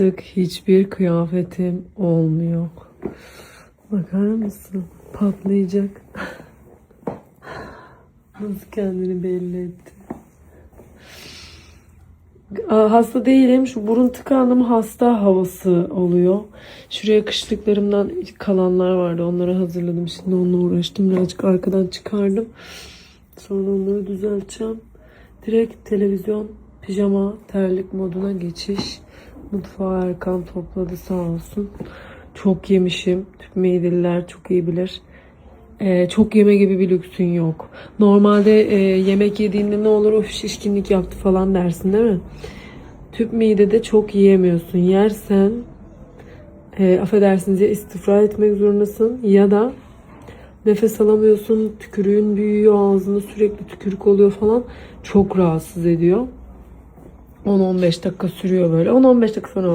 Artık hiçbir kıyafetim olmuyor. Bakar mısın? Patlayacak. Nasıl kendini belli etti. Hasta değilim. Şu burun tıkandım hasta havası oluyor. Şuraya kışlıklarımdan kalanlar vardı. Onları hazırladım. Şimdi onunla uğraştım. Birazcık arkadan çıkardım. Sonra onları düzelteceğim. Direkt televizyon, pijama, terlik moduna geçiş. Mutfağı Erkan topladı sağ olsun. Çok yemişim. Tüp mideliler çok iyi bilir. Ee, çok yeme gibi bir lüksün yok. Normalde e, yemek yediğinde ne olur o şişkinlik yaptı falan dersin değil mi? Tüp midede çok yiyemiyorsun. Yersen e, affedersiniz ya istifra etmek zorundasın ya da nefes alamıyorsun, tükürüğün büyüyor, ağzında sürekli tükürük oluyor falan. Çok rahatsız ediyor. 10-15 dakika sürüyor böyle. 10-15 dakika sonra